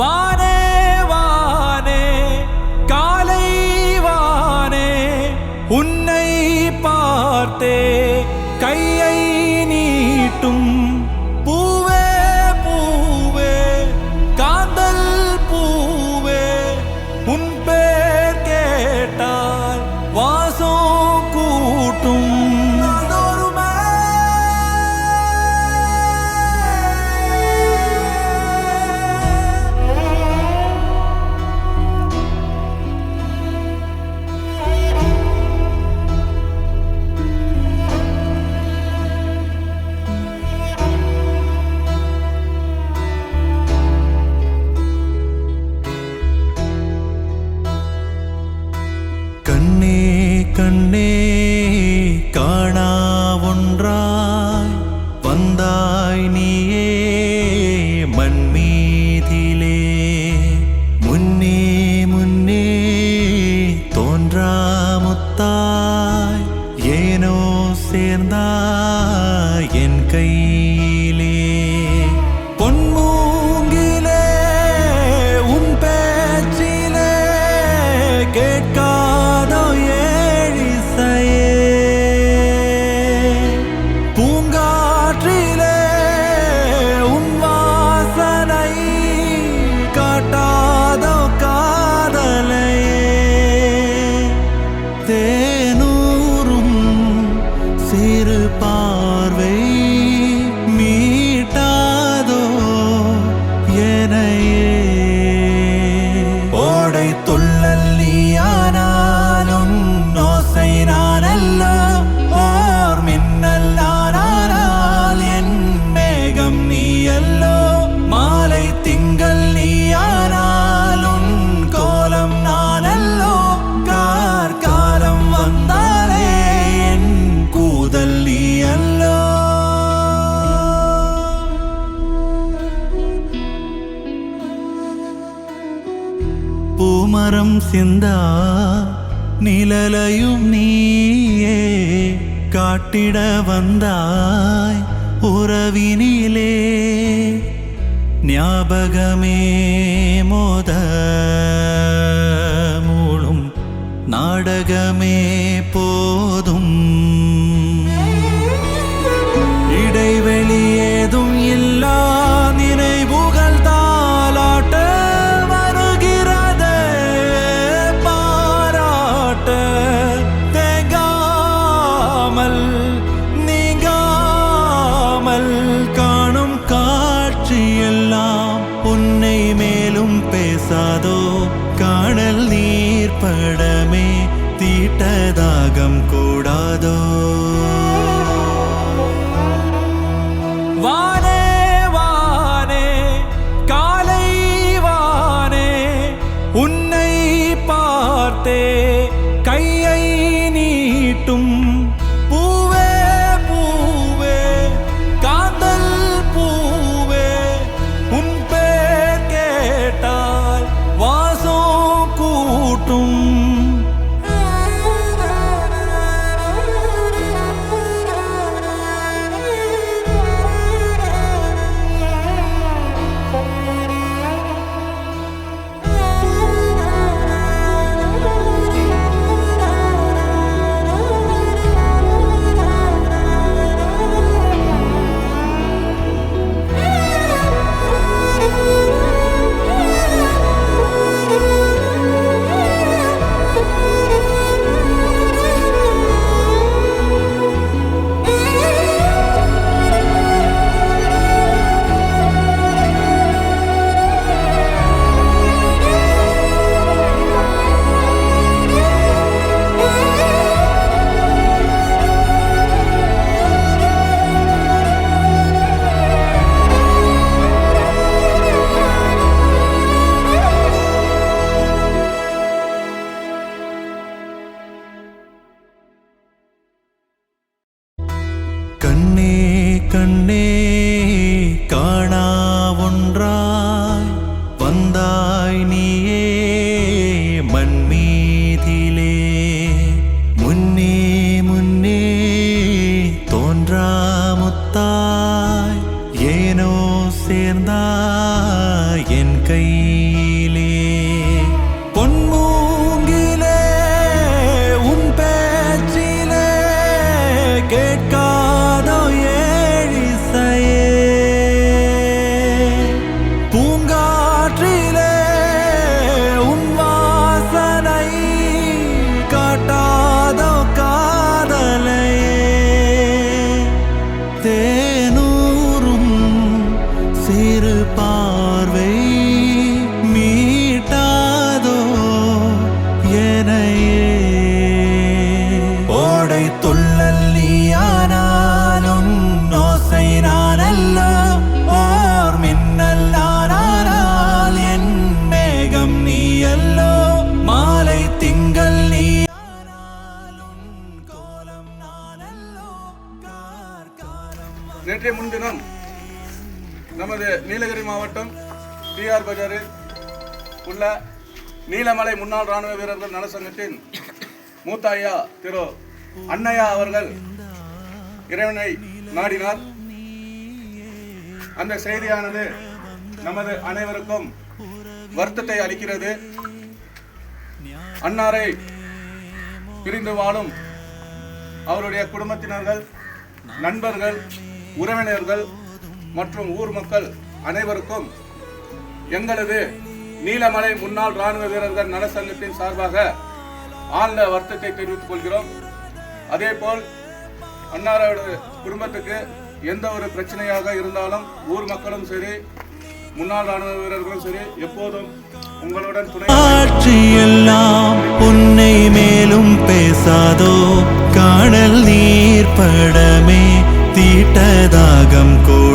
வானே வானே காலை வானே உன்னை பார்த்தே கையை நீட்டும் കണ്ണേ കണ്ണേ மரம் சிந்தா நிழலையும் நீயே காட்டிட வந்தாய் உறவினிலே. ஞாபகமே மோத மூழும் நாடகமே போதும். கேட்டோ காணல் நீர் படமே தீட்டதாகம் கூடாதோ. என் கை. நேற்றைய முன்தினம் நமது நீலகிரி மாவட்டம் பிஆர் பஜாரில் உள்ள நீலமலை முன்னாள் ராணுவ வீரர்கள் நலசங்கத்தின் மூத்த ஐயா திரு அன்னையா அவர்கள் இறைவனை நாடினார். அந்த செய்தியானது நமது அனைவருக்கும் வருத்தத்தை அளிக்கிறது. அன்னாரை பிரிந்து வாழும் அவருடைய குடும்பத்தினர்கள் நண்பர்கள் உறவினர்கள் மற்றும் ஊர் மக்கள் அனைவருக்கும் எங்களது நீலமலை முன்னாள் ராணுவ வீரர்கள் நலசங்கத்தின் சார்பாக ஆழ்ந்த வருத்தத்தை தெரிவித்துக் கொள்கிறோம். அதேபோல் அன்னாரோட குடும்பத்துக்கு எந்த ஒரு பிரச்சனையாக இருந்தாலும் ஊர் மக்களும் சரி முன்னாள் ராணுவ வீரர்களும் சரி எப்போதும் உங்களுடன் துணை ஆட்சியெல்லாம் உன்னை மேலும் பேசாதோ காணல் நீர் படமே தீட்டதாகம் கூடாதோ